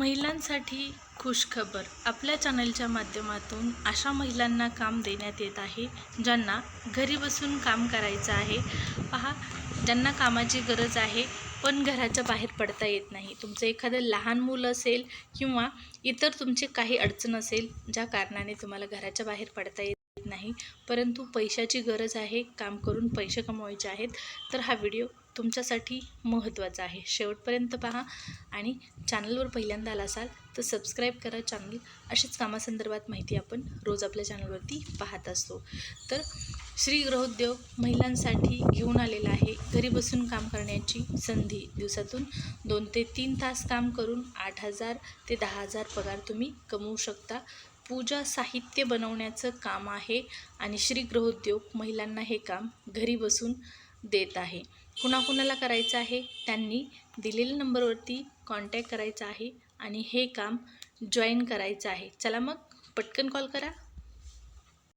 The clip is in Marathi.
महिलांसाठी खुशखबर. आपल्या चॅनलच्या माध्यमातून अशा महिलांना काम देण्यात येत आहे ज्यांना घरी बसून काम करायचं आहे. पहा ज्यांना कामाची गरज आहे पण घराच्या बाहेर पडता येत नाही. तुमचं एखादं लहान मुलं असेल किंवा इतर तुमची काही अडचण असेल ज्या कारणाने तुम्हाला घराच्या बाहेर पडता येत नाही. परंतु पैशाची गरज आहे काम करून पैसे कमवायचे आहेत तर हा व्हिडिओ तुमच्यासाठी महत्त्वाचा आहे. शेवटपर्यंत पहा आणि चॅनलवर पहिल्यांदा आला असाल तर सबस्क्राईब करा चॅनल. अशीच कामासंदर्भात माहिती आपण रोज आपल्या चॅनलवरती पाहत असतो. तर श्री गृहोद्योग महिलांसाठी घेऊन आलेला आहे घरी बसून काम करण्याची संधी. दिवसातून दोन ते तीन तास काम करून आठ हजार ते दहा हजार पगार तुम्ही कमवू शकता. पूजा साहित्य बनवण्याचं काम आहे आणि श्री गृहोद्योग महिलांना हे काम घरी बसून देत आहे. कुणाकुणाला करायचं आहे? त्यांनी दिलेल्या नंबरवरती कॉन्टॅक्ट करायचा आहे आणि हे काम जॉईन करायचं आहे. चला मग पटकन कॉल करा.